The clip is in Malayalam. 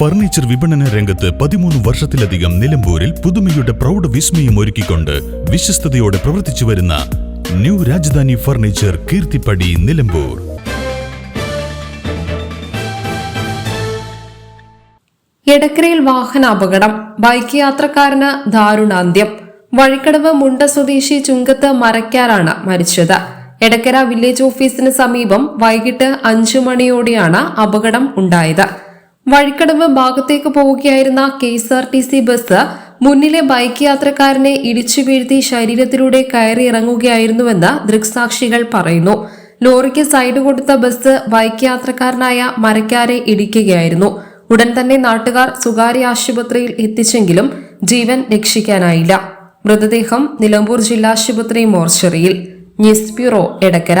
ഫർണിച്ചർ വിപണന രംഗത്ത് പതിമൂന്ന് വർഷത്തിലധികം നിലമ്പൂരിൽ പുതുമയുടെ പ്രൗഢ വിസ്മയം ഒരുക്കിക്കൊണ്ട് വിശ്വസ്തയോടെ പ്രവർത്തിച്ചു വരുന്ന ന്യൂ രാജധാനി ഫർണിച്ചർ കീർത്തിപ്പടി നിലമ്പൂർ. എടക്കരയിൽ വാഹന അപകടം ബൈക്ക് യാത്രക്കാരന് ദാരുണാന്ത്യം വഴിക്കടവ് മുണ്ട സ്വദേശി ചുങ്കത്ത് മരക്കാരാണ് മരിച്ചത്. എടക്കര വില്ലേജ് ഓഫീസിന് സമീപം വൈകിട്ട് അഞ്ചു മണിയോടെയാണ് അപകടം ഉണ്ടായത്. വഴിക്കടവ് ഭാഗത്തേക്ക് പോവുകയായിരുന്ന K S R T C bus മുന്നിലെ ബൈക്ക് യാത്രക്കാരനെ ഇടിച്ചു വീഴ്ത്തി ശരീരത്തിലൂടെ കയറി ഇറങ്ങുകയായിരുന്നുവെന്ന് ദൃക്സാക്ഷികൾ പറയുന്നു. ലോറിക്ക് സൈഡ് കൊടുത്ത ബസ് ബൈക്ക് യാത്രക്കാരനായ മരക്കാരെ ഇടിക്കുകയായിരുന്നു. ഉടൻ തന്നെ നാട്ടുകാർ സ്വകാര്യ ആശുപത്രിയിൽ എത്തിച്ചെങ്കിലും ജീവൻ രക്ഷിക്കാനായില്ല. മൃതദേഹം നിലമ്പൂർ ജില്ലാശുപത്രി മോർച്ചറിയിൽ. News bureau Edakkara.